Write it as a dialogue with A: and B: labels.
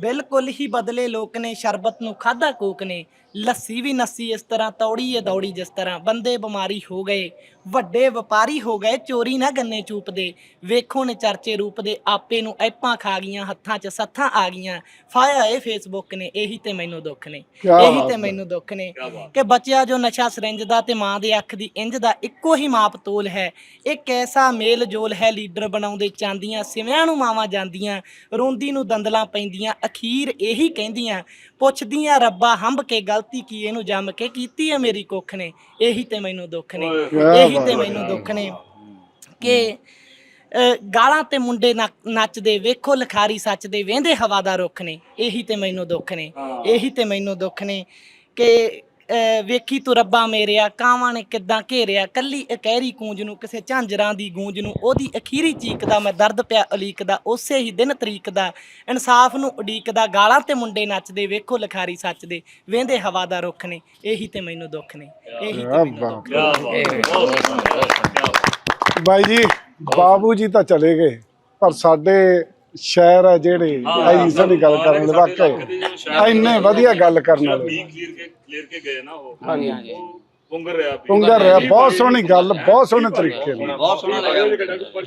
A: ਬਿਲਕੁਲ ਹੀ ਬਦਲੇ ਲੋਕ ਨੇ, ਸ਼ਰਬਤ ਨੂੰ ਖਾਦਾ ਕੋਕ ਨੇ। ਲੱਸੀ ਵੀ ਨੱਸੀ ਇਸ ਤਰ੍ਹਾਂ ਤੌੜੀ ਏ ਦੌੜੀ ਜਿਸ ਤਰ੍ਹਾਂ, ਬੰਦੇ ਬਿਮਾਰੀ ਹੋ ਗਏ। ਵੱਡੇ ਵਪਾਰੀ ਹੋ ਗਏ ਚੋਰੀ ਨਾ ਗੰਨੇ ਚੂਪਦੇ ਵੇਖੋ ਨੇ ਚਰਚੇ ਰੂਪ ਦੇ ਆਪੇ ਨੂੰ ਐਪਾਂ ਖਾ ਗਈਆਂ ਹੱਥਾਂ 'ਚ ਸੱਥਾਂ ਆ ਗਈਆਂ। ਫਾਇਆ ਇਹ ਫੇਸਬੁੱਕ ਨੇ ਇਹੀ ਤੇ ਮੈਨੂੰ ਦੁੱਖ ਨੇ। ਇਹੀ ਤੇ। ਮੈਨੂੰ ਦੁੱਖ ਨੇ ਕਿ ਬੱਚਿਆ ਜੋ ਨਸ਼ਾ ਸਰਿੰਜ ਦਾ ਤੇ ਮਾਂ ਦੇ ਅੱਖ ਦੀ ਇੰਜ ਦਾ ਇੱਕੋ ਹੀ ਮਾਪ ਤੋਲ ਹੈ। ਇੱਕ ਐਸਾ ਮੇਲ ਜੋਲ ਹੈ ਲੀਡਰ ਬਣਾਉਂਦੇ ਚਾਂਦੀਆਂ ਸਿਵਿਆਂ ਨੂੰ ਮਾਵਾਂ ਜਾਂਦੀਆਂ ਰੋਂਦੀ ਨੂੰ ਦੰਦਲਾਂ ਪੈਂਦੀਆਂ ਅਖੀਰ ਇਹੀ ਕਹਿੰਦੀਆਂ ਪੁੱਛਦੀਆਂ ਰੱਬਾ ਹੰਬ ਕੇ ਗਲਤੀ ਕੀ ਇਹਨੂੰ ਜੰਮ ਕੇ ਕੀਤੀ ਹੈ ਮੇਰੀ ਕੁੱਖ ਨੇ। ਇਹੀ ਤੇ ਮੈਨੂੰ ਦੁੱਖ ਨੇ। ਇਹੀ ਤੇ। ਮੈਨੂੰ ਦੁੱਖ ਨੇ ਕਿ ਗਾਲਾਂ ਤੇ ਮੁੰਡੇ ਨੱਚ- ਨੱਚਦੇ ਵੇਖੋ ਲਖਾਰੀ ਸੱਚ ਦੇ ਵੇਂਦੇ ਹਵਾ ਦਾ ਰੁੱਖ ਨੇ। ਇਹੀ ਤੇ ਮੈਨੂੰ ਦੁੱਖ ਨੇ। ਇਹੀ ਤੇ ਮੈਨੂੰ ਦੁੱਖ ਨੇ ਕਿ ਵੇਖੀ ਤੂੰ ਰੱਬਾ ਮੇਰਿਆ ਕਾਵਾਂ ਨੇ ਕਿੱਦਾਂ ਘੇਰਿਆ ਕੱਲੀ ਇਕਹਿਰੀ ਕੂੰਜ ਨੂੰ ਕਿਸੇ ਝਾਂਜਰਾਂ ਦੀ ਗੂੰਜ ਨੂੰ ਉਹਦੀ ਅਖੀਰੀ ਚੀਕ ਦਾ ਮੈਂ ਦਰਦ ਪਿਆ ਉਲੀਕਦਾ ਉਸੇ ਹੀ ਦਿਨ ਤਰੀਕ ਦਾ ਇਨਸਾਫ ਨੂੰ ਉਡੀਕਦਾ ਗਾਲਾਂ ਤੇ ਮੁੰਡੇ ਨੱਚਦੇ ਵੇਖੋ ਲਖਾਰੀ ਸੱਚ ਦੇ ਵੇਂਦੇ ਹਵਾ ਦਾ ਰੁੱਖ ਨੇ ਇਹੀ ਤੇ ਮੈਨੂੰ ਦੁੱਖ ਨੇ ਇਹੀ ਤੇ ਮੈਨੂੰ ਦੁੱਖ ਨੇ।
B: ਬਾਈ ਜੀ ਬਾਬੂ ਜੀ ਤਾਂ ਚਲੇ ਗਏ ਪਰ ਸਾਡੇ ਸ਼ਹਿਰ ਆ ਜਿਹੜੇ ਆਈ ਸਾਡੀ ਗੱਲ ਕਰਨ ਦੇ ਵਾਕਈ ਇੰਨੇ ਵਧੀਆ ਗੱਲ ਕਰਨ ਵਾਲੇ।
C: ਕਲੀਅਰ ਕੇ ਕਲੀਅਰ ਕੇ ਗਏ ਨਾ ਉਹ।
D: ਹਾਂਜੀ ਹਾਂਜੀ।
C: ਪੁੰਗਰ ਰਿਹਾ
B: ਪੁੰਗਰ ਰਿਹਾ ਬਹੁਤ ਸੋਹਣੀ ਗੱਲ ਬਹੁਤ ਸੋਹਣੇ ਤਰੀਕੇ ਨਾਲ।
D: ਬਹੁਤ ਸੋਹਣਾ ਲੱਗਿਆ।